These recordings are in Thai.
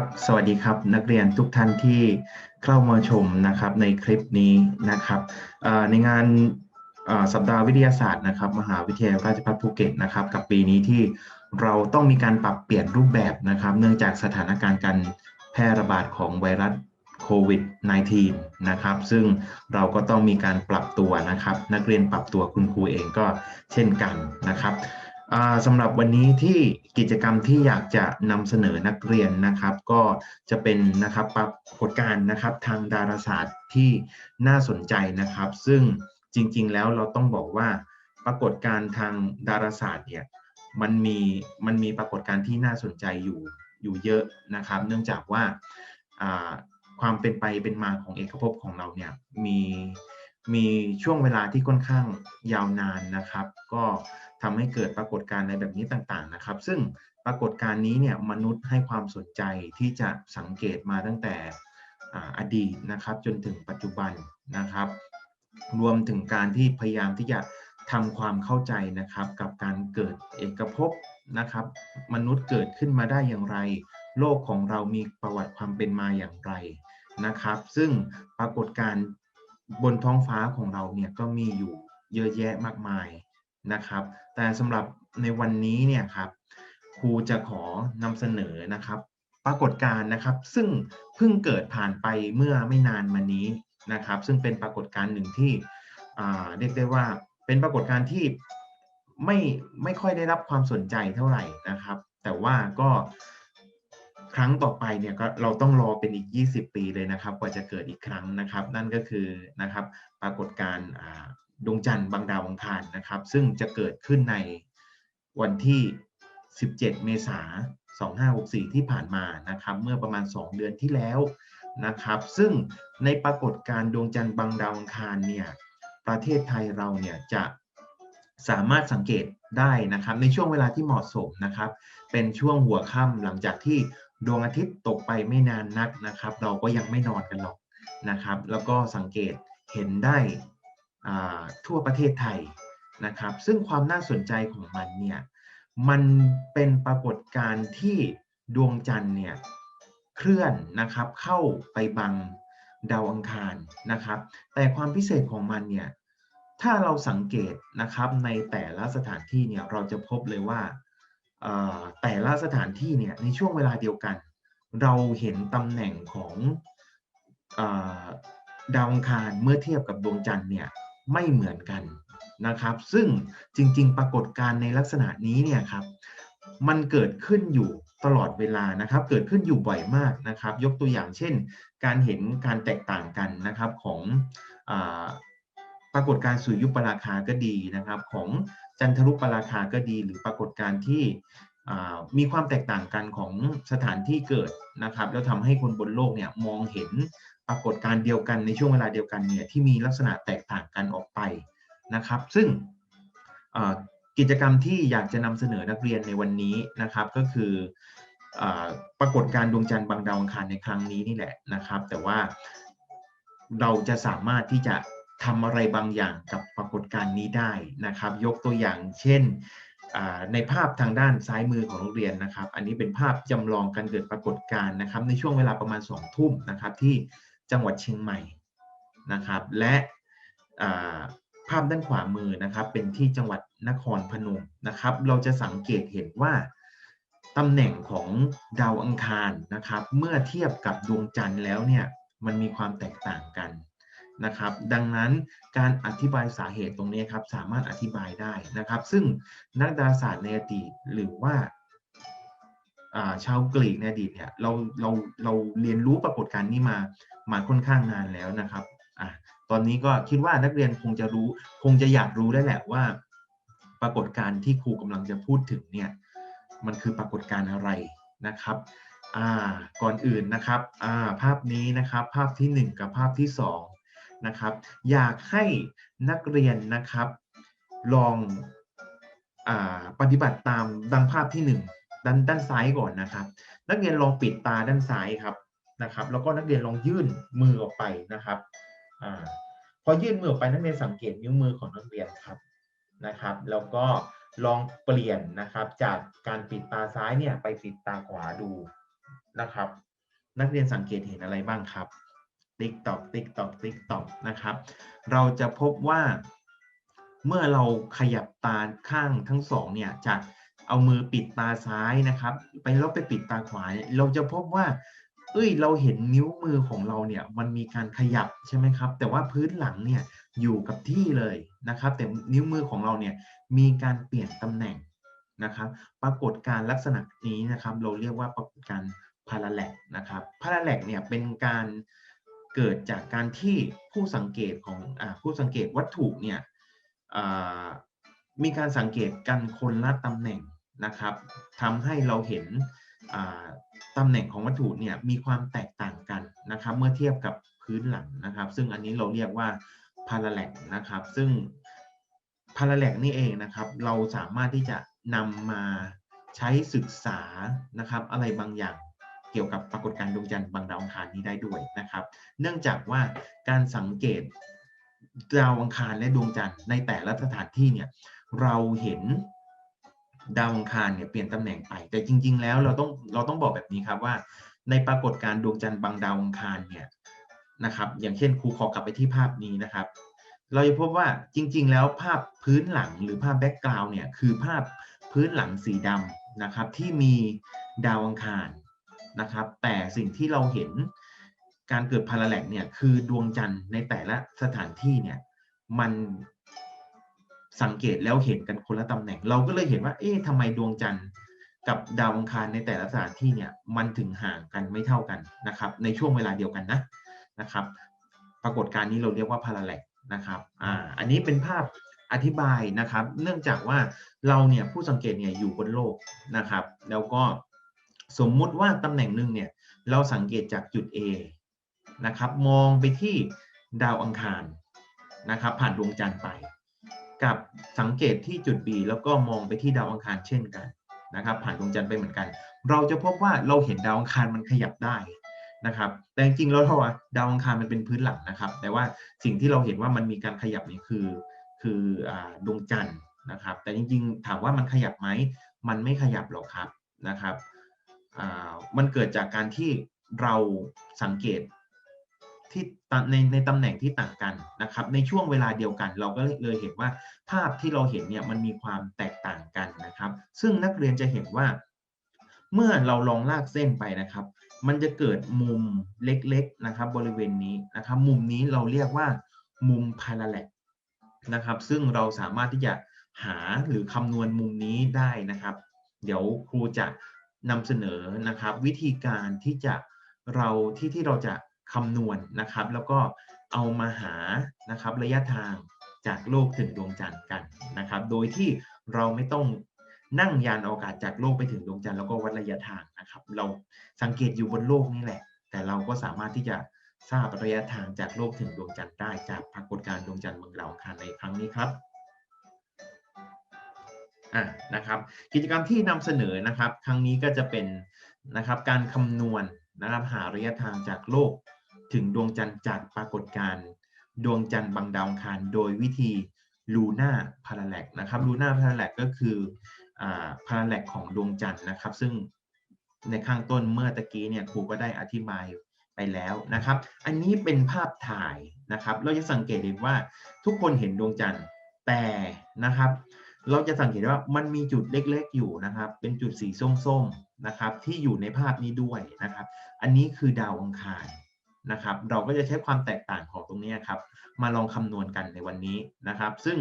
ครับ สวัสดีครับ นักเรียนทุกท่านที่เข้ามาชมนะครับในคลิปนี้นะครับในงานสัปดาห์วิทยาศาสตร์นะครับ มหาวิทยาลัยราชภัฏภูเก็ตนะครับ กับปีนี้ที่เราต้องมีการปรับเปลี่ยนรูปแบบนะครับ เนื่องจากสถานการณ์การแพร่ระบาดของไวรัสโควิด -19 นะครับ ซึ่งเราก็ต้องมีการปรับตัวนะครับ นักเรียนปรับตัวคุณครูเองก็เช่นกันนะครับ สำหรับวันนี้ที่กิจกรรมที่อยากจะนำเสนอนักเรียนนะครับ ก็จะเป็นนะครับปรากฏการณ์นะครับทางดาราศาสตร์ที่น่าสนใจนะครับ ซึ่งจริง ๆ แล้วเราต้องบอกว่าปรากฏการณ์ทางดาราศาสตร์เนี่ยมันมีมันมีปรากฏการณ์ที่น่าสนใจอยู่อยู่เยอะนะครับ เนื่องจากว่าความเป็นไปเป็นมาของเอกภพของเราเนี่ยมี มีช่วงเวลาที่ค่อนข้างยาวนานนะครับ ก็ทำให้เกิดปรากฏการณ์อะไรแบบนี้ต่างๆนะครับ ซึ่งปรากฏการณ์นี้เนี่ยมนุษย์ให้ความสนใจที่จะสังเกตมาตั้งแต่ออดีตนะครับ จนถึงปัจจุบันนะครับ รวมถึงการที่พยายามที่จะทำความเข้าใจนะครับ กับการเกิดเอกภพนะครับ มนุษย์เกิดขึ้นมาได้อย่างไร โลกของเรามีประวัติความเป็นมาอย่างไรนะครับ ซึ่งปรากฏการณ์ บนท้องฟ้าของเราเนี่ยก็มีอยู่เยอะแยะมากมายนะครับ แต่สำหรับในวันนี้เนี่ยครับครูจะขอนำเสนอนะครับ ปรากฏการณ์นะครับ ซึ่งเพิ่งเกิดผ่านไปเมื่อไม่นานมานี้นะครับ ซึ่งเป็นปรากฏการณ์หนึ่งที่อ่าเรียกได้ว่าเป็นปรากฏการณ์ที่ไม่ไม่ค่อยได้รับความสนใจเท่าไหร่นะครับ แต่ว่าก็ ครั้งต่อไปเนี่ยก็เราต้องรอเป็นอีก 20 ปีเลยนะครับ กว่าจะเกิดอีกครั้งนะครับ นั่นก็คือนะครับปรากฏการณ์ดวงจันทร์บางดาวอังคารนะครับ ซึ่งจะเกิดขึ้นในวันที่ 17 เมษายน 2564 ที่ผ่านมานะครับ เมื่อประมาณ 2 เดือนที่แล้วนะครับ ซึ่งในปรากฏการณ์ดวงจันทร์บางดาวอังคารเนี่ยประเทศไทยเราเนี่ยจะสามารถสังเกตได้นะครับในช่วงเวลาที่เหมาะสมนะครับ เป็นช่วงหัวค่ำหลังจากที่ ดวงอาทิตย์ตกไปไม่นานนักนะครับ เราก็ยังไม่นอนกันหรอกนะครับ แล้วก็สังเกตเห็นได้ทั่วประเทศไทยนะครับ ซึ่งความน่าสนใจของมันเนี่ยมันเป็นปรากฏการณ์ที่ดวงจันทร์เนี่ยเคลื่อนนะครับเข้าไปบังดาวอังคารนะครับ แต่ความพิเศษของมันเนี่ยถ้าเราสังเกตนะครับในแต่ละสถานที่เนี่ยเราจะพบเลยว่า แต่ละสถานที่เนี่ยในช่วงเวลาเดียวกัน เราเห็นตำแหน่งของอดาวอังคารเมื่อเทียบกับดวงจันทร์เนี่ยไม่เหมือนกันนะครับ ซึ่งจริง ๆ ปรากฏการณ์ในลักษณะนี้เนี่ยครับมันเกิดขึ้นอยู่ตลอดเวลานะครับ เกิดขึ้นอยู่บ่อยมากนะครับ ยกตัวอย่างเช่น การเห็นการแตกต่างกันนะครับของ ปรากฏการสุริยุปราคาก็ดีนะครับ ของจันทรุปราคาก็ดี หรือปรากฏการที่มีความแตกต่างกันของสถานที่เกิดนะครับ แล้วทำให้คนบนโลกเนี่ยมองเห็นปรากฏการเดียวกันในช่วงเวลาเดียวกันเนี่ยที่มีลักษณะแตกต่างกันออกไปนะครับ ซึ่งกิจกรรมที่อยากจะนำเสนอนักเรียนในวันนี้นะครับ ก็คืออปรากฏการดวงจันทร์บางดาวอังคารในครั้งนี้นี่แหละนะครับ แต่ว่าเราจะสามารถที่จะ ทำอะไรบางอย่างกับปรากฏการณ์นี้ได้นะครับ ยกตัวอย่างเช่นในภาพทางด้านซ้ายมือของโรงเรียนนะครับ อันนี้เป็นภาพจำลองการเกิดปรากฏการณ์นะครับ ในช่วงเวลาประมาณ2ทุ่มนะครับที่จังหวัดเชียงใหม่นะครับ และภาพด้านขวามือนะครับ เป็นที่จังหวัดนครพนมนะครับ เราจะสังเกตเห็นว่าตำแหน่งของดาวอังคารนะครับ เมื่อเทียบกับดวงจันทร์แล้วเนี่ยมันมีความแตกต่างกัน นะครับ ดังนั้นการอธิบายสาเหตุตรงนี้ครับสามารถอธิบายได้นะครับ ซึ่งนักดาราศาสตร์ในอดีตหรือว่าชาวกรีกในอดีตเนี่ยเราเราเราเรียนรู้ปรากฏการณ์นี้มามาค่อนข้างนานแล้วนะครับอะตอนนี้ก็คิดว่านักเรียนคงจะรู้คงจะอยากรู้ได้แหละว่า ปรากฏการณ์ที่ครูกำลังจะพูดถึงเนี่ยมันคือปรากฏการณ์อะไรนะครับอ่าก่อนอื่นนะครับอ่าภาพนี้นะครับภาพที่ 1 กับภาพที่ 2 นะครับ อยากให้นักเรียนนะครับ ลองอปฏิบัติตามดังภาพที่ 1 ด้านด้านซ้ายก่อนนะครับ นักเรียนลองปิดตาด้านซ้ายครับนะครับ แล้วก็นักเรียนลองยื่นมือออกไปนะครับอพอยื่นมือออกไปนักเรียนสังเกตนิ้วมือของนักเรียนครับนะครับ แล้วก็ลองเปลี่ยนนะครับจากการปิดตาซ้ายเนี่ยไปปิดตาขวาดูนะครับ นักเรียนสังเกตเห็นอะไรบ้างครับ ติ๊กตอกติ๊กตอกติ๊กตอกนะครับ เราจะพบว่าเมื่อเราขยับตาข้างทั้งสองเนี่ยจากเอามือปิดตาซ้ายนะครับ ไปแล้วไปปิดตาขวาเราจะพบว่า เอ้ยเราเห็นนิ้วมือของเราเนี่ยมันมีการขยับใช่ไหมครับ แต่ว่าพื้นหลังเนี่ยอยู่กับที่เลยนะครับ แต่นิ้วมือของเราเนี่ยมีการเปลี่ยนตำแหน่งนะครับ ปรากฏการลักษณะนี้นะครับ เราเรียกว่าปรากฏการพาราแลกนะครับพาราแลกเนี่ยเป็นการ เกิดจากการที่ผู้สังเกตของอผู้สังเกตวัตถุเนี่ยมีการสังเกตกันคนละตำแหน่งนะครับทำให้เราเห็นตำแหน่งของวัตถุเนี่ยมีความแตกต่างกันนะครับ เมื่อเทียบกับพื้นหลังนะครับ ซึ่งอันนี้เราเรียกว่าพาราแลกนะครับ ซึ่งพาราแลกนี่เองนะครับ เราสามารถที่จะนำมาใช้ศึกษานะครับ อะไรบางอย่าง เกี่ยวกับปรากฏการณ์ดวงจันทร์บางดาวอังคารนี้ได้ด้วยนะครับ เนื่องจากว่าการสังเกตดาวอังคารและดวงจันทร์ในแต่ละสถานที่เนี่ยเราเห็นดาวอังคารเนี่ยเปลี่ยนตำแหน่งไป แต่จริง ๆ แล้วเราต้องเราต้องบอกแบบนี้ครับว่า ในปรากฏการณ์ดวงจันทร์บางดาวอังคารเนี่ยนะครับ อย่างเช่นครูขอกลับไปที่ภาพนี้นะครับ เราจะพบว่าจริง ๆ แล้วภาพพื้นหลังหรือภาพแบ็กกราวน์เนี่ยคือภาพพื้นหลังสีดำนะครับที่มีดาวอังคาร นะครับ แต่สิ่งที่เราเห็นการเกิดพาราแลกเนี่ยคือดวงจันทร์ในแต่ละสถานที่เนี่ยมันสังเกตแล้วเห็นกันคนละตำแหน่ง เราก็เลยเห็นว่า เอ๊ะทำไมดวงจันทร์กับดาวอังคารในแต่ละสถานที่เนี่ยมันถึงห่างกันไม่เท่ากันนะครับ ในช่วงเวลาเดียวกันนะนะครับ ปรากฏการณ์นี้เราเรียกว่าพาราแลกนะครับอ่าอันนี้เป็นภาพอธิบายนะครับ เนื่องจากว่าเราเนี่ยผู้สังเกตเนี่ยอยู่บนโลกนะครับ แล้วก็ สมมุติว่าตำแหน่งหนึ่งเนี่ยเราสังเกตจากจุด A นะครับมองไปที่ดาวอังคารนะครับผ่านดวงจันทร์ไป กับสังเกตที่จุด B แล้วก็มองไปที่ดาวอังคารเช่นกันนะครับผ่านดวงจันทร์ไปเหมือนกัน เราจะพบว่าเราเห็นดาวอังคารมันขยับได้นะครับแต่จริงๆแล้วเราว่าดาวอังคารมันเป็นพื้นหลังนะครับ แต่ว่าสิ่งที่เราเห็นว่ามันมีการขยับนี่คือคือดวงจันทร์นะครับ แต่จริงๆ ถามว่ามันขยับไหมมันไม่ขยับหรอกครับนะครับ มันเกิดจากการที่เราสังเกตที่ในในตำแหน่งที่ต่างกันนะครับ ในช่วงเวลาเดียวกัน เราก็เลยเห็นว่าภาพที่เราเห็นเนี่ยมันมีความแตกต่างกันนะครับ ซึ่งนักเรียนจะเห็นว่า เมื่อเราลองลากเส้นไปนะครับ มันจะเกิดมุมเล็กๆนะครับ บริเวณนี้นะครับ มุมนี้เราเรียกว่ามุมพาราแลกนะครับ ซึ่งเราสามารถที่จะหาหรือคำนวณมุมนี้ได้นะครับ เดี๋ยวครูจะ นำเสนอนะครับ วิธีการที่จะเราที่ที่เราจะคำนวณนะครับ แล้วก็เอามาหานะครับระยะทางจากโลกถึงดวงจันทร์กันนะครับ โดยที่เราไม่ต้องนั่งยานอวกาศจากโลกไปถึงดวงจันทร์แล้วก็วัดระยะทางนะครับ เราสังเกตอยู่บนโลกนี่แหละ แต่เราก็สามารถที่จะทราบระยะทางจากโลกถึงดวงจันทร์ได้จากปรากฏการณ์ดวงจันทร์เมืองดาวอังคารในครั้งนี้ครับ อ่านะครับกิจกรรมที่นำเสนอนะครับครั้งนี้ก็จะเป็นนะครับการคำนวณนะครับหาระยะทางจากโลก ถึงดวงจันทร์จากปรากฏการณ์ดวงจันทร์บางดาวอังคารโดยวิธีลูน่าพาราแลกนะครับลูน่าพาราแลกก็คือพาราแลกของดวงจันทร์นะครับ ซึ่งในข้างต้นเมื่อตะกี้เนี่ยครูก็ได้อธิบายไปแล้วนะครับ อันนี้เป็นภาพถ่ายนะครับ เราจะสังเกตเห็นว่าทุกคนเห็นดวงจันทร์แต่นะครับ เราจะสังเกตว่ามันมีจุดเล็กๆอยู่นะครับ เป็นจุดสีส้มๆนะครับ ที่อยู่ในภาพนี้ด้วยนะครับ อันนี้คือดาวอังคารนะครับ เราก็จะใช้ความแตกต่างของตรงนี้ครับ มาลองคำนวณกันในวันนี้นะครับ ซึ่ง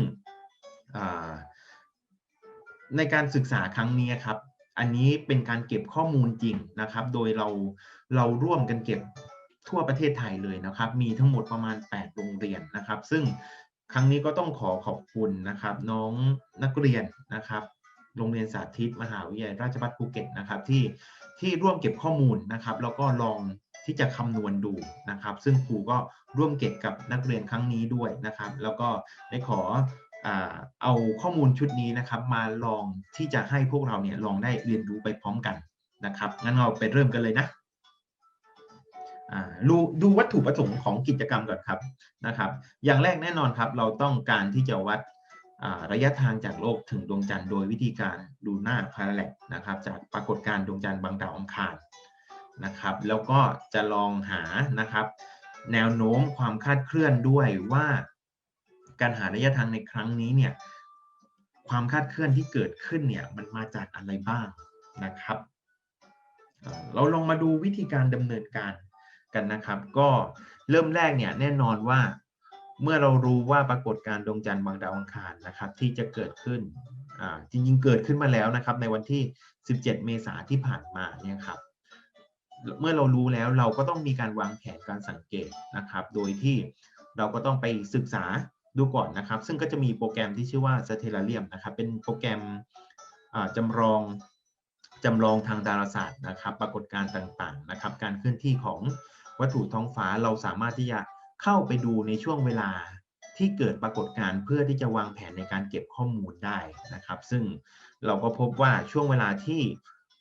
ในการศึกษาครั้งนี้ครับ อันนี้เป็นการเก็บข้อมูลจริงนะครับ โดยเราเราร่วมกันเก็บทั่วประเทศไทยเลยนะครับ มีทั้งหมดประมาณ 8 โรงเรียนนะครับ ซึ่ง ครั้งนี้ก็ต้องขอขอบคุณนะครับ น้องนักเรียนนะครับ โรงเรียนสาธิตมหาวิทยาลัยราชภัฏภูเก็ตนะครับที่ที่ร่วมเก็บข้อมูลนะครับ แล้วก็ลองที่จะคำนวณดูนะครับ ซึ่งครูก็ร่วมเก็บกับนักเรียนครั้งนี้ด้วยนะครับ แล้วก็ได้ขอเอาข้อมูลชุดนี้นะครับ มาลองที่จะให้พวกเราเนี่ยลองได้เรียนรู้ไปพร้อมกันนะครับงั้นเราไปเริ่มกันเลยนะ ดูดูวัตถุประสงค์ของกิจกรรมก่อนครับนะครับ อย่างแรกแน่นอนครับเราต้องการที่จะวัดระยะทางจากโลกถึงดวงจันทร์โดยวิธีการดูหน้าพาราแลกนะครับ จากปรากฏการณ์ดวงจันทร์บางดาวอังคารนะครับ แล้วก็จะลองหานะครับ แนวโน้มความคาดเคลื่อนด้วยว่า การหาระยะทางในครั้งนี้เนี่ยความคาดเคลื่อนที่เกิดขึ้นเนี่ยมันมาจากอะไรบ้างนะครับเอ่อเราลองมาดูวิธีการดำเนินการ กันนะครับ ก็เริ่มแรกเนี่ยแน่นอนว่าเมื่อเรารู้ว่าปรากฏการดวงจันทร์บางดาวอังคารนะครับ ที่จะเกิดขึ้นจริงๆเกิดขึ้นมาแล้วนะครับ ในวันที่ 17 เมษายนที่ผ่านมาเนี่ยครับเมื่อเรารู้แล้วเราก็ต้องมีการวางแผนการสังเกตนะครับ โดยที่เราก็ต้องไปศึกษาดูก่อนนะครับ ซึ่งก็จะมีโปรแกรมที่ชื่อว่า Stellarium นะครับ เป็นโปรแกรมอ่าจำลองจำลองทางดาราศาสตร์นะครับ ปรากฏการณ์ต่างๆนะครับ การเคลื่อนที่ของ วัตถุท้องฟ้าเราสามารถที่จะเข้าไปดูในช่วงเวลาที่เกิดปรากฏการณ์เพื่อที่จะวางแผนในการเก็บข้อมูลได้นะครับ ซึ่งเราก็พบว่าช่วงเวลาที่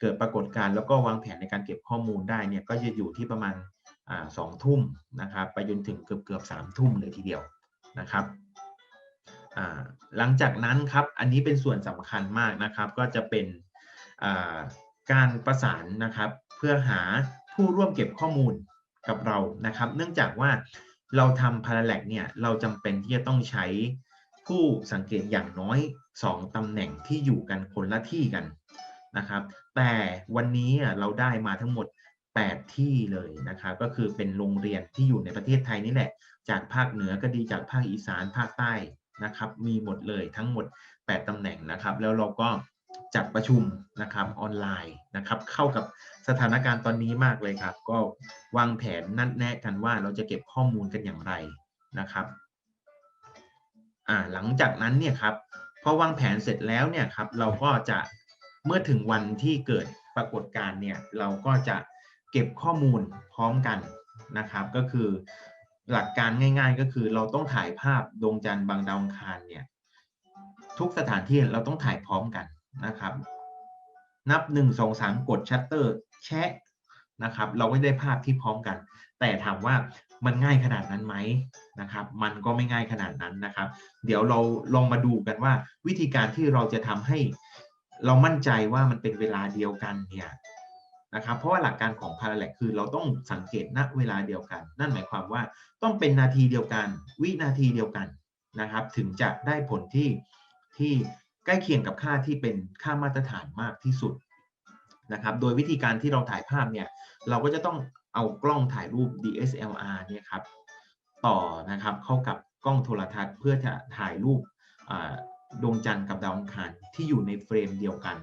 เกิดปรากฏการณ์แล้วก็วางแผนในการเก็บข้อมูลได้เนี่ยก็จะอยู่ที่ประมาณสองทุ่มนะครับไปจนถึงเกือบเกือบสามทุ่มเลยทีเดียวนะครับหลังจากนั้นครับอันนี้เป็นส่วนสำคัญมากนะครับ ก็จะเป็นการประสานนะครับ เพื่อหาผู้ร่วมเก็บข้อมูล กับเรานะครับ เนื่องจากว่าเราทำพาราแลกเนี่ยเราจำเป็นที่จะต้องใช้ผู้สังเกตอย่างน้อย 2ตำแหน่งที่อยู่กันคนละที่กันนะครับ แต่วันนี้เราได้มาทั้งหมด 8 ที่เลยนะครับ ก็คือเป็นโรงเรียนที่อยู่ในประเทศไทยนี่แหละ จากภาคเหนือก็ดีจากภาคอีสานภาคใต้นะครับ มีหมดเลยทั้งหมด 8ตำแหน่งนะครับ แล้วเราก็ จัดประชุมนะครับออนไลน์นะครับเข้ากับสถานการณ์ตอนนี้มากเลยครับ ก็วางแผนนัดแนะกันว่าเราจะเก็บข้อมูลกันอย่างไรนะครับอ่าหลังจากนั้นเนี่ยครับพอวางแผนเสร็จแล้วเนี่ยครับเราก็จะเมื่อถึงวันที่เกิดปรากฏการณ์เนี่ยเราก็จะเก็บข้อมูลพร้อมกันนะครับ ก็คือหลักการง่าย ๆ ก็คือเราต้องถ่ายภาพดวงจันทร์บางดาวอังคารเนี่ยทุกสถานที่เราต้องถ่ายพร้อมกัน นะครับ นับหนึ่งสองสามกดชัตเตอร์แชะนะครับ เราก็ได้ภาพที่พร้อมกัน แต่ถามว่ามันง่ายขนาดนั้นไหมนะครับ มันก็ไม่ง่ายขนาดนั้นนะครับ เดี๋ยวเราลองมาดูกันว่า วิธีการที่เราจะทำให้เรามั่นใจว่ามันเป็นเวลาเดียวกันเนี่ยนะครับ เพราะว่าหลักการของพาราแลกคือเราต้องสังเกตณเวลาเดียวกัน นั่นหมายความว่าต้องเป็นนาทีเดียวกัน วินาทีเดียวกันนะครับ ถึงจะได้ผลที่ที่ ใกล้เคียงกับค่าที่เป็นค่ามาตรฐานมากที่สุดนะครับ โดยวิธีการที่เราถ่ายภาพเนี่ย เราก็จะต้องเอากล้องถ่ายรูป DSLR เนี่ยครับ ต่อนะครับเข้ากับกล้องโทรทัศน์ เพื่อจะถ่ายรูปดวงจันทร์กับดาวอังคารที่อยู่ในเฟรมเดียวกัน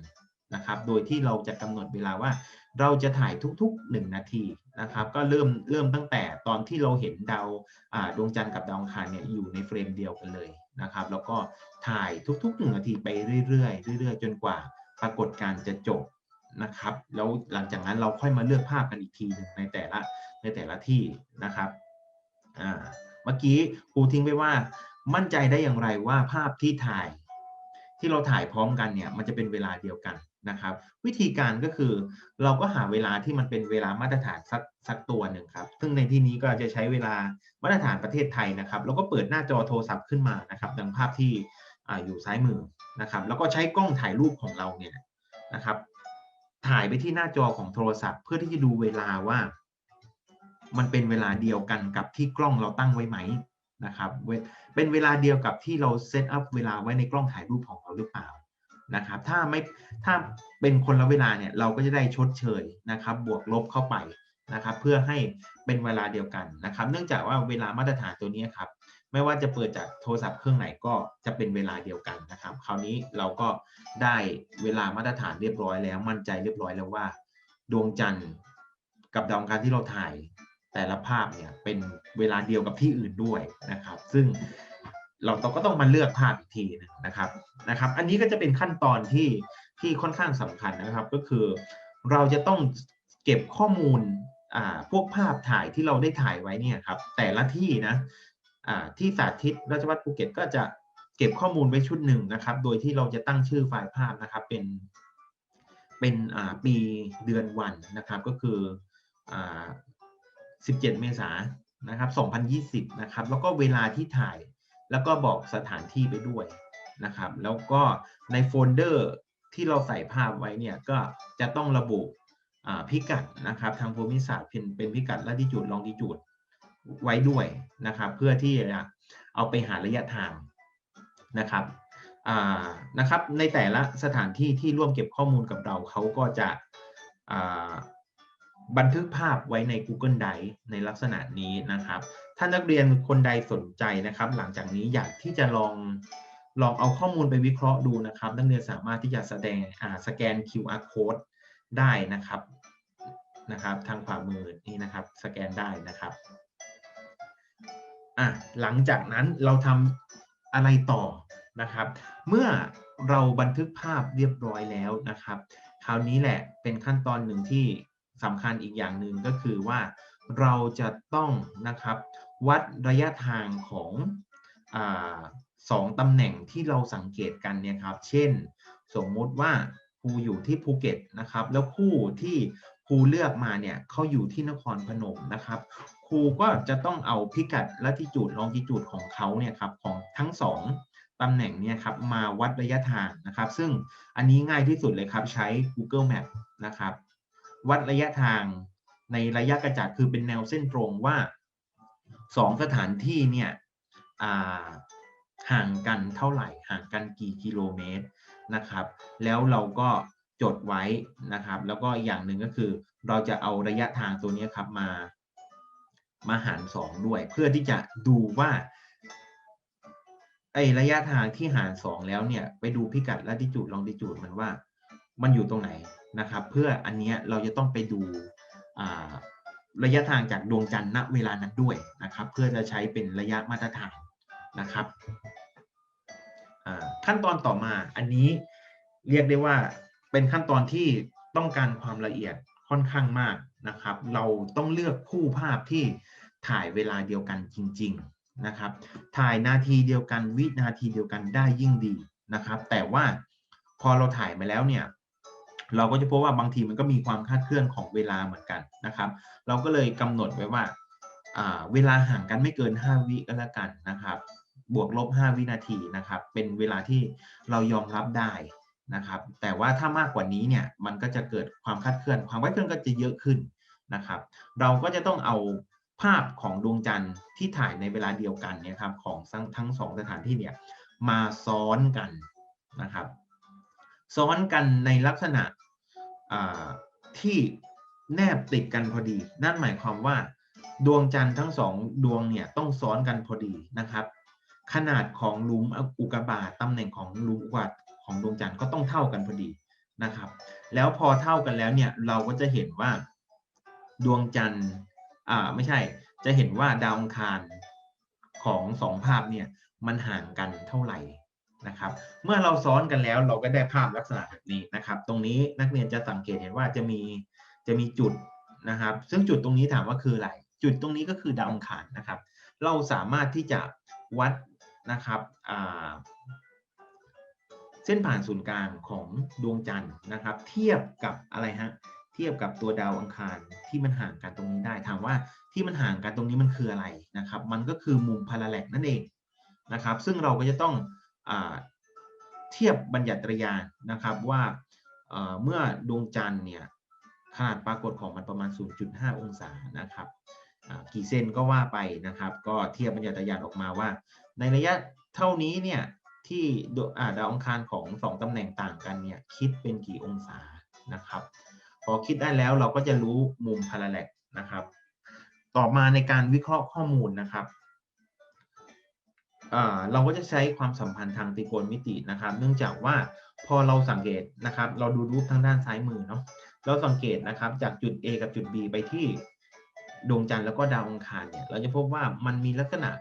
นะครับ โดยที่เราจะกำหนดเวลาว่า เราจะถ่ายทุกๆ 1 นาที นะครับก็เริ่มเริ่มตั้งแต่ตอนที่เราเห็นดาวดวงจันทร์กับดาวอังคารเนี่ยอยู่ในเฟรมเดียวกันเลยนะครับแล้วก็ถ่ายทุกๆ1นาทีไปเรื่อยๆเรื่อยๆ จนกว่าปรากฏการณ์จะจบนะครับแล้วหลังจากนั้นเราค่อยมาเลือกภาพกันอีกทีหนึ่งในแต่ละในแต่ละที่นะครับอ่าเมื่อกี้ครูทิ้งไว้ว่ามั่นใจได้อย่างไรว่าภาพที่ถ่าย ที่เราถ่ายพร้อมกันเนี่ยมันจะเป็นเวลาเดียวกัน นะครับ วิธีการก็คือเราก็หาเวลาที่มันเป็นเวลามาตรฐานสักสักตัวหนึ่งครับ ซึ่งในที่นี้ก็จะใช้เวลามาตรฐานประเทศไทยนะครับ แล้วก็เปิดหน้าจอโทรศัพท์ขึ้นมานะครับ ดังภาพที่ออยู่ซ้ายมือนะครับ แล้วก็ใช้กล้องถ่ายรูปของเราเนี่ยนะครับ ถ่ายไปที่หน้าจอของโทรศัพท์ เพื่อที่จะดูเวลาว่า มันเป็นเวลาเดียวกันกับที่กล้องเราตั้งไว้ไหมนะครับเวเป็นเวลาเดียวกับที่เราเซตอัพเวลาไว้ในกล้องถ่ายรูปของเราหรือเปล่า นะครับ ถ้าไม่ถ้าเป็นคนละเวลาเนี่ยเราก็จะได้ชดเชยนะครับ บวกลบเข้าไปนะครับ เพื่อให้เป็นเวลาเดียวกันนะครับ เนื่องจากว่าเวลามาตรฐานตัวนี้ครับไม่ว่าจะเปิดจากโทรศัพท์เครื่องไหนก็จะเป็นเวลาเดียวกันนะครับ คราวนี้เราก็ได้เวลามาตรฐานเรียบร้อยแล้ว มั่นใจเรียบร้อยแล้วว่า ดวงจันทร์กับดาวอังคารที่เราถ่ายแต่ละภาพเนี่ยเป็นเวลาเดียวกับที่อื่นด้วยนะครับ ซึ่ง เราต้องก็ต้องมาเลือกภาพอีกทีหนึงนะครับนะครับ อันนี้ก็จะเป็นขั้นตอนที่ที่ค่อนข้างสำคัญนะครับ ก็คือเราจะต้องเก็บข้อมูลอ่าพวกภาพถ่ายที่เราได้ถ่ายไว้เนี่ยครับ แต่ละที่นะอ่าที่สาธิตราชวัฒภูเก็ตก็จะเก็บข้อมูลไว้ชุดหนึ่งนะครับ โดยที่เราจะตั้งชื่อไฟล์ภาพนะครับ เป็นเป็นอ่าปีเดือนวันนะครับ ก็คืออ่า17 เมษายนนะครับ 2020 นะครับ แล้วก็เวลาที่ถ่าย แล้วก็บอกสถานที่ไปด้วยนะครับ แล้วก็ในโฟลเดอร์ที่เราใส่ภาพไว้เนี่ยก็จะต้องระบุพิกัดนะครับ ทางภูมิศาสตร์เป็นเป็นพิกัด latitude longitude ไว้ด้วยนะครับ เพื่อที่จะเอาไปหาระยะทางนะครับนะครับ ในแต่ละสถานที่ที่ร่วมเก็บข้อมูลกับเราเขาก็จะบันทึกภาพไว้ใน Google Drive ในลักษณะนี้นะครับ ถ้านักเรียนคนใดสนใจนะครับ หลังจากนี้อยากที่จะลองลองเอาข้อมูลไปวิเคราะห์ดูนะครับ นักเรียนสามารถที่จะแสดงอ่าสแกน QR code ได้นะครับนะครับ ทางขวามือนี่นะครับ สแกนได้นะครับอะหลังจากนั้นเราทำอะไรต่อนะครับ เมื่อเราบันทึกภาพเรียบร้อยแล้วนะครับ คราวนี้แหละเป็นขั้นตอนหนึ่งที่สำคัญอีกอย่างหนึ่งก็คือว่าเราจะต้องนะครับ วัดระยะทางของอสองตำแหน่งที่เราสังเกตกันเนี่ยครับ เช่น สมมุติว่าครูอยู่ที่ภูเก็ตนะครับ แล้วคู่ที่ครูเลือกมาเนี่ยเขาอยู่ที่นครพนมนะครับ ครูก็จะต้องเอาพิกัดลัติจูดลองจิจูดของเขาเนี่ยครับของทั้งสองตำแหน่งเนี่ยครับมาวัดระยะทางนะครับ ซึ่งอันนี้ง่ายที่สุดเลยครับใช้ Google Map นะครับ วัดระยะทางในระยะกระจัดคือเป็นแนวเส้นตรงว่า สองสถานที่เนี่ยห่างกันเท่าไหร่ ห่างกันกี่กิโลเมตรนะครับ แล้วเราก็จดไว้นะครับ แล้วก็อย่างหนึ่งก็คือ เราจะเอาระยะทางตัวนี้ครับมามาหารสองด้วย เพื่อที่จะดูว่าไอระยะทางที่หารสองแล้วเนี่ยไปดูพิกัดลัติจูดลองดิจูดมันว่า มันอยู่ตรงไหนนะครับ เพื่ออันนี้เราจะต้องไปดู ระยะทางจากดวงจันทร์ณเวลานั้นด้วยนะครับ เพื่อจะใช้เป็นระยะมาตรฐานนะครับขั้นตอนต่อมาอันนี้เรียกได้ว่าเป็นขั้นตอนที่ต้องการความละเอียดค่อนข้างมากนะครับ เราต้องเลือกคู่ภาพที่ถ่ายเวลาเดียวกันจริง ๆนะครับ ถ่ายนาทีเดียวกันวินาทีเดียวกันได้ยิ่งดีนะครับ แต่ว่าพอเราถ่ายมาแล้วเนี่ย เราก็จะพบว่าบางทีมันก็มีความคาดเคลื่อนของเวลาเหมือนกันนะครับ เราก็เลยกำหนดไว้ว่าเวลาห่างกันไม่เกิน 5 วิก็แล้วกันนะครับ บวกลบ 5 วินาทีนะครับ เป็นเวลาที่เรายอมรับได้นะครับ แต่ว่าถ้ามากกว่านี้เนี่ยมันก็จะเกิดความคาดเคลื่อน ความคาดเคลื่อนก็จะเยอะขึ้นนะครับ เราก็จะต้องเอาภาพของดวงจันทร์ที่ถ่ายในเวลาเดียวกันเนี่ยครับของทั้งสองสถานที่เนี่ยมาซ้อนกันนะครับ ซ้อนกันในลักษณะ ที่แนบติดกันพอดี นั่นหมายความว่า ดวงจันทร์ทั้งสองดวงเนี่ยต้องซ้อนกันพอดีนะครับ ขนาดของลุมอุกกาบาตตำแหน่งของลุมอุกกาบาตของดวงจันทร์ก็ต้องเท่ากันพอดีนะครับ แล้วพอเท่ากันแล้วเนี่ยเราก็จะเห็นว่าดวงจันทร์อ่าไม่ใช่จะเห็นว่าดาวอังคารของสองภาพเนี่ยมันห่างกันเท่าไหร่ นะครับ เมื่อเราซ้อนกันแล้วเราก็ได้ภาพลักษณะแบบนี้นะครับ ตรงนี้นักเรียนจะสังเกตเห็นว่าจะมีจะมีจุดนะครับ ซึ่งจุดตรงนี้ถามว่าคืออะไร จุดตรงนี้ก็คือดาวองคารนะครับ เราสามารถที่จะวัดนะครับเส้นผ่านศูนย์กลางของดวงจันทร์นะครับ เทียบกับอะไรฮะเทียบกับตัวดาวอังคารที่มันห่างกันตรงนี้ได้ ถามว่าที่มันห่างกันตรงนี้มันคืออะไรนะครับ มันก็คือมุมพาราแลกนั่นเองนะครับ ซึ่งเราก็จะต้อง เทียบบัญญัติยานนะครับว่าเมื่อดวงจันทร์เนี่ยขนาดปรากฏของมันประมาณ 0.5 องศานะครับกี่เซนก็ว่าไปนะครับ ก็เทียบบัญญัติยานออกมาว่า ในระยะเท่านี้เนี่ยที่ดาวอังคารของสองตำแหน่งต่างกันเนี่ยคิดเป็นกี่องศานะครับ พอคิดได้แล้วเราก็จะรู้มุมพาราแลกนะครับ ต่อมาในการวิเคราะห์ข้อมูลนะครับ เราก็จะใช้ความสัมพันธ์ทางตรีโกณมิตินะครับ เนื่องจากว่าพอเราสังเกตนะครับ เราดูรูปทางด้านซ้ายมือเนาะเราสังเกตนะครับจากจุด A กับจุด B ไปที่ดวงจันทร์แล้วก็ดาวอังคารเนี่ยเราจะพบว่ามันมีลักษณะ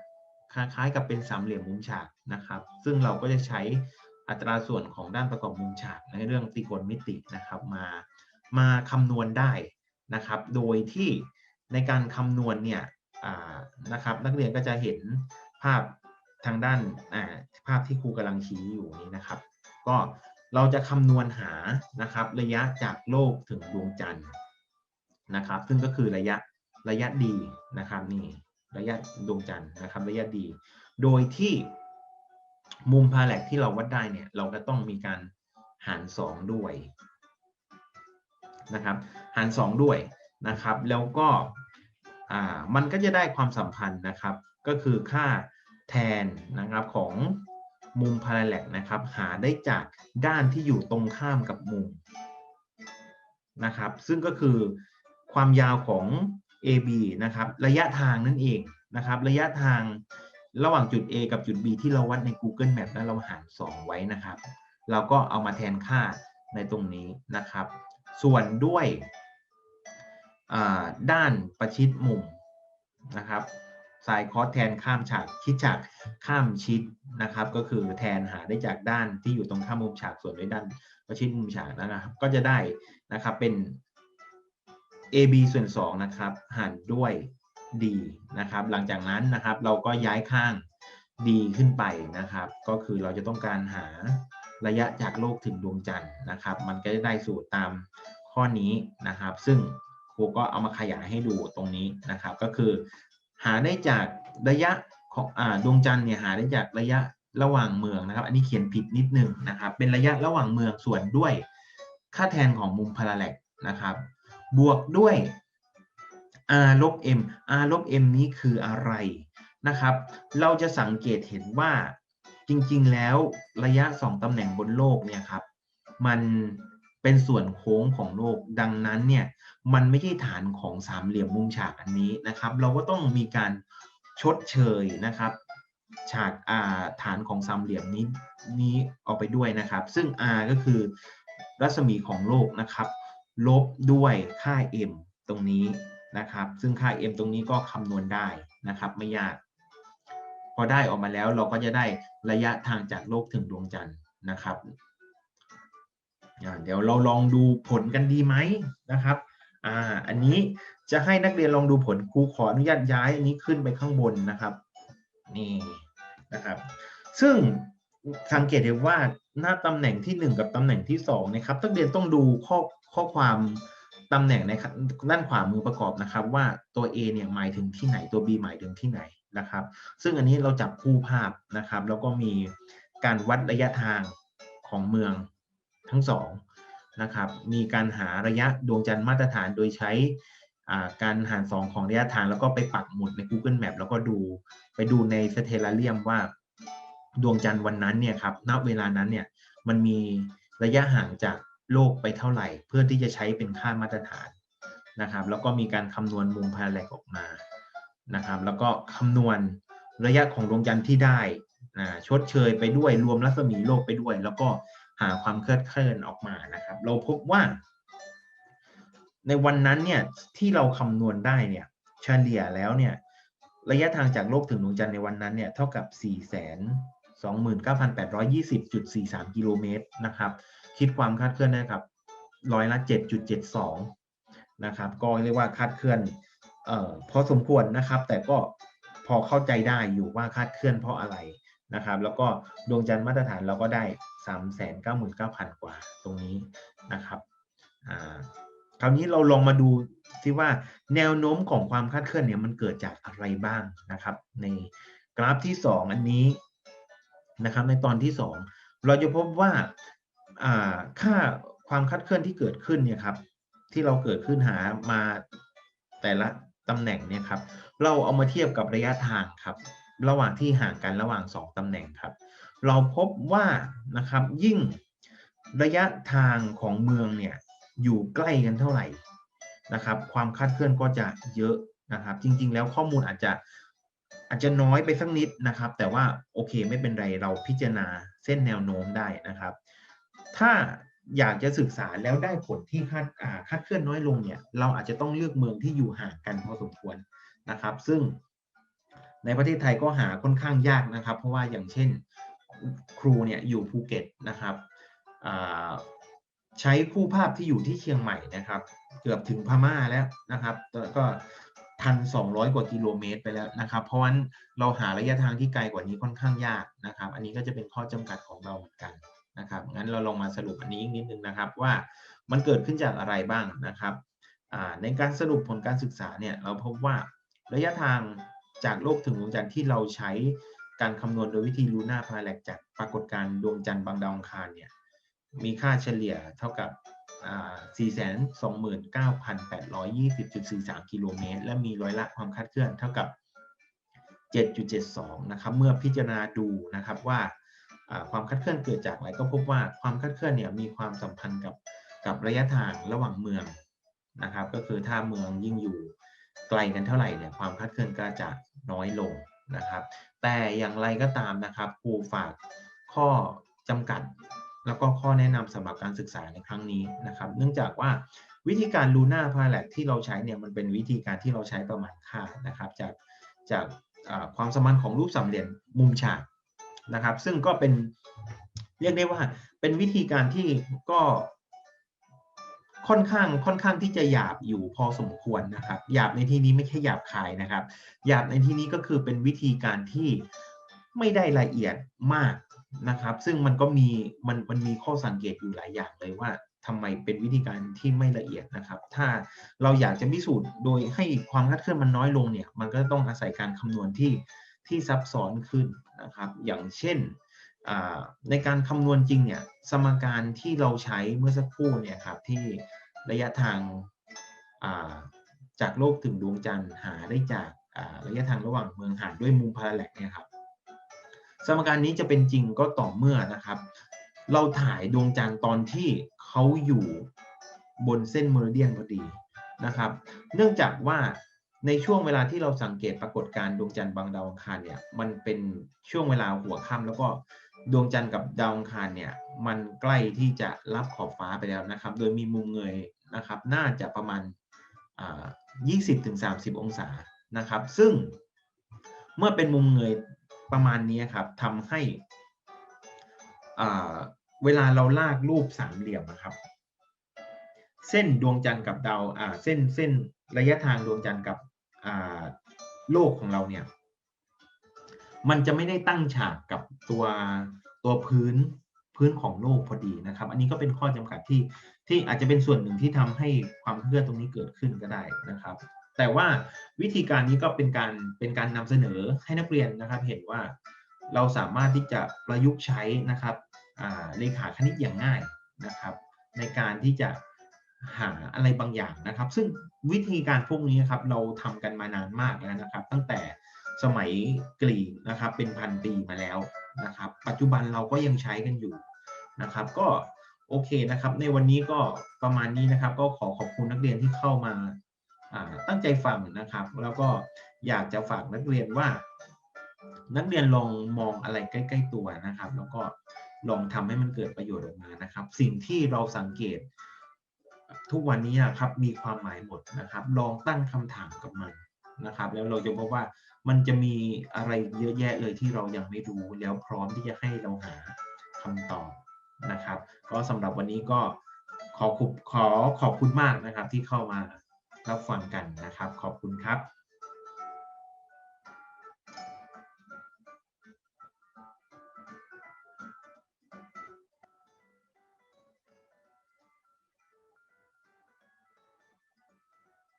คล้ายๆกับเป็นสามเหลี่ยมมุมฉากนะครับ ซึ่งเราก็จะใช้อัตราส่วนของด้านประกอบมุมฉากในเรื่องตรีโกณมิตินะครับมามาคำนวณได้นะครับ โดยที่ในการคำนวณเนี่ยนะครับนักเรียนก็จะเห็นภาพ ทางด้านภาพที่ครูกำลังชี้อยู่นี้นะครับ ก็เราจะคำนวณหานะครับระยะจากโลกถึงดวงจันทร์นะครับ ซึ่งก็คือระยะระยะดีนะครับนี่ระยะดวงจันทร์นะครับ ระยะดี โดยที่มุมพาแลกที่เราวัดได้เนี่ยเราก็ต้องมีการหาร 2 ด้วยนะครับหาร 2 ด้วยนะครับ แล้วก็มันก็จะได้ความสัมพันธ์นะครับ ก็คือค่า แทนนะครับของมุมพาราแลกนะครับ หาได้จากด้านที่อยู่ตรงข้ามกับมุมนะครับ ซึ่งก็คือความยาวของ AB นะครับ ระยะทางนั่นเองนะครับ ระยะทางระหว่างจุด A กับจุด B ที่เราวัดใน Google Map แล้วเราหาร 2 ไว้นะครับ เราก็เอามาแทนค่าในตรงนี้นะครับ ส่วนด้วยด้านประชิดมุมนะครับ สายคอสแทนข้ามฉากคิดฉากข้ามชิดนะครับ ก็คือแทนหาได้จากด้านที่อยู่ตรงข้ามมุมฉากส่วนด้วยด้านประชิดมุมฉากนะครับ ก็จะได้นะครับเป็น AB ส่วน2นะครับหารด้วย D นะครับ หลังจากนั้นนะครับเราก็ย้ายข้าง D ขึ้นไปนะครับ ก็คือเราจะต้องการหาระยะจากโลกถึงดวงจันทร์นะครับ มันก็จะได้สูตรตามข้อนี้นะครับ ซึ่งครูก็เอามาขยายให้ดูตรงนี้นะครับ ก็คือ หาได้จากระยะของอดวงจันทร์เนี่ยหาได้จากระยะระหว่างเมืองนะครับ อันนี้เขียนผิดนิดนึงนะครับ เป็นระยะระหว่างเมืองส่วนด้วยค่าแทนของมุมพาราแลกนะครับ บวกด้วย r ลบ m r ลบ m นี้คืออะไรนะครับ เราจะสังเกตเห็นว่าจริงๆแล้วระยะ 2ตำแหน่งบนโลกเนี่ยครับ มัน เป็นส่วนโค้งของโลก ดังนั้นเนี่ยมันไม่ใช่ฐานของสามเหลี่ยมมุมฉากอันนี้นะครับ เราก็ต้องมีการชดเชยนะครับ ฉาก R ฐานของสามเหลี่ยมนี้นี้ออกไปด้วยนะครับ ซึ่ง R ก็คือรัศมีของโลกนะครับ ลบด้วยค่า m ตรงนี้นะครับ ซึ่งค่า m ตรงนี้ก็คำนวณได้นะครับ ไม่ยาก พอได้ออกมาแล้วเราก็จะได้ระยะทางจากโลกถึงดวงจันทร์นะครับ เดี๋ยวเราลองดูผลกันดีไหมนะครับอ่าอันนี้จะให้นักเรียนลองดูผลครูขออนุญาตย้ายอันนี้ขึ้นไปข้างบนนะครับนี่นะครับ ซึ่งสังเกตเห็นว่าหน้าตำแหน่งที่ 1 กับตำแหน่งที่2นะครับนักเรียนต้องดูข้อข้อความตำแหน่งในด้านขวามือประกอบนะครับ ว่าตัว A เนี่ยหมายถึงที่ไหนตัว B หมายถึงที่ไหนนะครับ ซึ่งอันนี้เราจับคู่ภาพนะครับ แล้วก็มีการวัดระยะทางของเมือง ทั้งสองนะครับ มีการหาระยะดวงจันทร์มาตรฐานโดยใช้การหารสองของระยะทางแล้วก็ไปปักหมุดใน Google Map แล้วก็ดูไปดูในสเตลเรียมว่าดวงจันทร์วันนั้นเนี่ยครับณเวลานั้นเนี่ยมันมีระยะห่างจากโลกไปเท่าไหร่ เพื่อที่จะใช้เป็นค่ามาตรฐานนะครับ แล้วก็มีการคำนวณมุมพาราแลกออกมานะครับ แล้วก็คำนวณระยะของดวงจันทร์ที่ได้นะชดเชยไปด้วยรวมรัศมีโลกไปด้วย แล้วก็ หาความเคลื่อนเคลื่อนออกมานะครับ เราพบว่า ในวันนั้นเนี่ยที่เราคำนวณได้เนี่ยเฉลี่ยแล้วเนี่ยระยะทางจากโลกถึงดวงจันทร์ในวันนั้นเนี่ยเท่ากับ 4 2 9 8 2 0 4 3 กิโลเมตรนะครับ คิดความคาดเคลื่อนได้ครับร้อยละ 7.72 นะครับ ก็เรียกว่าคาดเคลื่อนเอ่อพอสมควรนะครับ แต่ก็พอเข้าใจได้อยู่ว่าคาดเคลื่อนเพราะอะไร นะครับ แล้วก็ดวงจันทร์มาตรฐานเราก็ได้ 399,000 กว่าตรงนี้นะครับคราวนี้เราลองมาดูที่ว่าแนวโน้มของความคาดเคลื่อนเนี่ยมันเกิดจากอะไรบ้างนะครับ ในกราฟที่ 2 อันนี้นะครับในตอนที่ 2 เราจะพบว่าค่าความคาดเคลื่อนที่เกิดขึ้นเนี่ยครับที่เราเกิดขึ้นหามาแต่ละตำแหน่งเนี่ยครับเราเอามาเทียบกับระยะทางครับ ระหว่างที่ห่างกันระหว่าง 2ตำแหน่งครับ เราพบว่านะครับยิ่งระยะทางของเมืองเนี่ยอยู่ใกล้กันเท่าไหร่นะครับ ความคาดเคลื่อนก็จะเยอะนะครับ จริง ๆ แล้วข้อมูลอาจจะอาจจะน้อยไปสักนิดนะครับ แต่ว่าโอเคไม่เป็นไรเราพิจารณาเส้นแนวโน้มได้นะครับ ถ้าอยากจะศึกษาแล้วได้ผลที่คาดคาดเคลื่อนน้อยลงเนี่ย เราอาจจะต้องเลือกเมืองที่อยู่ห่างกันพอสมควรนะครับ ซึ่ง ในประเทศไทยก็หาค่อนข้างยากนะครับ เพราะว่าอย่างเช่นครูเนี่ยอยู่ภูเก็ตนะครับใช้คู่ภาพที่อยู่ที่เชียงใหม่นะครับ เกือบถึงพม่าแล้วนะครับก็พันสองร้อยกว่ากิโลเมตรไปแล้วนะครับ เพราะว่าเราหาระยะทางที่ไกลกว่านี้ค่อนข้างยากนะครับ อันนี้ก็จะเป็นข้อจำกัดของเราเหมือนกันนะครับงั้นเราลองมาสรุปอันนี้อีกนิดนึงนะครับว่ามันเกิดขึ้นจากอะไรบ้างนะครับในการสรุปผลการศึกษาเนี่ยเราพบว่าระยะทาง จากโลกถึงดวงจันทร์ที่เราใช้การคำนวณโดยวิธีลูน่าพาแลกจากปรากฏการณ์ดวงจันทร์บางดาวอังคารเนี่ยมีค่าเฉลี่ยเท่ากับ 429,820.43 กิโลเมตร และมีร้อยละความคาดเคลื่อนเท่ากับ 7.72 นะครับ เมื่อพิจารณาดูนะครับว่าความคาดเคลื่อนเกิดจากอะไรก็พบว่าความคาดเคลื่อนเนี่ยมีความสัมพันธ์กับกับระยะทางระหว่างเมืองนะครับ ก็คือถ้าเมืองยิ่งอยู่ ไกลกันเท่าไหร่เนี่ยความคาดเคลื่อนก็จะน้อยลงนะครับ แต่อย่างไรก็ตามนะครับครูฝากข้อจำกัด แล้วก็ข้อแนะนำสำหรับการศึกษาในครั้งนี้นะครับ เนื่องจากว่าวิธีการลูน่าพาแลตที่เราใช้เนี่ยมันเป็นวิธีการที่เราใช้ประมาณค่านะครับ จากจากความสมานของรูปสามเหลี่ยมมุมฉากนะครับ ซึ่งก็เป็นเรียกได้ว่าเป็นวิธีการที่ก็ ค่อนข้างค่อนข้างที่จะหยาบอยู่พอสมควรนะครับ หยาบในที่นี้ไม่ใช่หยาบคายนะครับ หยาบในที่นี้ก็คือเป็นวิธีการที่ไม่ได้ละเอียดมากนะครับ ซึ่งมันก็มีมันมันมีข้อสังเกตอยู่หลายอย่างเลยว่าทำไมเป็นวิธีการที่ไม่ละเอียดนะครับ ถ้าเราอยากจะพิสูจน์โดยให้ความคาดเคลื่อนมันน้อยลงเนี่ย มันก็ต้องอาศัยการคำนวณที่ที่ซับซ้อนขึ้นนะครับ อย่างเช่น ในการคำนวณจริงเนี่ยสมการที่เราใช้เมื่อสักครู่เนี่ยครับที่ระยะทางจากโลกถึงดวงจันทร์หาได้จากระยะทางระหว่างเมืองหารด้วยมุมพาราแลกเนี่ยครับสมการนี้จะเป็นจริงก็ต่อเมื่อนะครับ เราถ่ายดวงจันทร์ตอนที่เขาอยู่บนเส้นเมริเดียนพอดีนะครับ เนื่องจากว่าในช่วงเวลาที่เราสังเกตปรากฏการดวงจันทร์บางดาวอังคารเนี่ยมันเป็นช่วงเวลาหัวค่ำแล้วก็ ดวงจันทร์กับดาวอังคารเนี่ยมันใกล้ที่จะรับขอบฟ้าไปแล้วนะครับ โดยมีมุมเงยนะครับ น่าจะประมาณ 20-30 องศานะครับ ซึ่งเมื่อเป็นมุมเงยประมาณนี้ครับทำให้เวลาเราลากรูปสามเหลี่ยมนะครับ เส้นดวงจันทร์กับดาวเส้นเส้นระยะทางดวงจันทร์กับโลกของเราเนี่ย มันจะไม่ได้ตั้งฉากกับตัวตัวพื้นพื้นของโลกพอดีนะครับ อันนี้ก็เป็นข้อจำกัดที่ที่อาจจะเป็นส่วนหนึ่งที่ทำให้ความเคลื่อนตรงนี้เกิดขึ้นก็ได้นะครับ แต่ว่าวิธีการนี้ก็เป็นการเป็นการนำเสนอให้นักเรียนนะครับ เห็นว่าเราสามารถที่จะประยุกต์ใช้นะครับเลขาคณิตอย่างง่ายนะครับ ในการที่จะหาอะไรบางอย่างนะครับ ซึ่งวิธีการพวกนี้ครับเราทำกันมานานมากแล้วนะครับ ตั้งแต่ สมัยกรีกนะครับเป็นพันปีมาแล้วนะครับ ปัจจุบันเราก็ยังใช้กันอยู่นะครับ ก็โอเคนะครับ ในวันนี้ก็ประมาณนี้นะครับ ก็ขอขอบคุณนักเรียนที่เข้ามาตั้งใจฟังนะครับ แล้วก็อยากจะฝากนักเรียนว่า นักเรียนลองมองอะไรใกล้ ๆ ตัวนะครับ แล้วก็ลองทำให้มันเกิดประโยชน์ออกมานะครับ สิ่งที่เราสังเกต ทุกวันนี้นะครับมีความหมายหมดนะครับ ลองตั้งคำถามกับมันนะครับ แล้วเราจะพบว่า มันจะมีอะไรเยอะแยะเลยที่เรายังไม่รู้แล้วพร้อมที่จะให้เราหาคำตอบนะครับ ก็สำหรับวันนี้ก็ขอขอขอบคุณมากนะครับที่เข้ามารับฟังกันนะครับ ขอบคุณครับ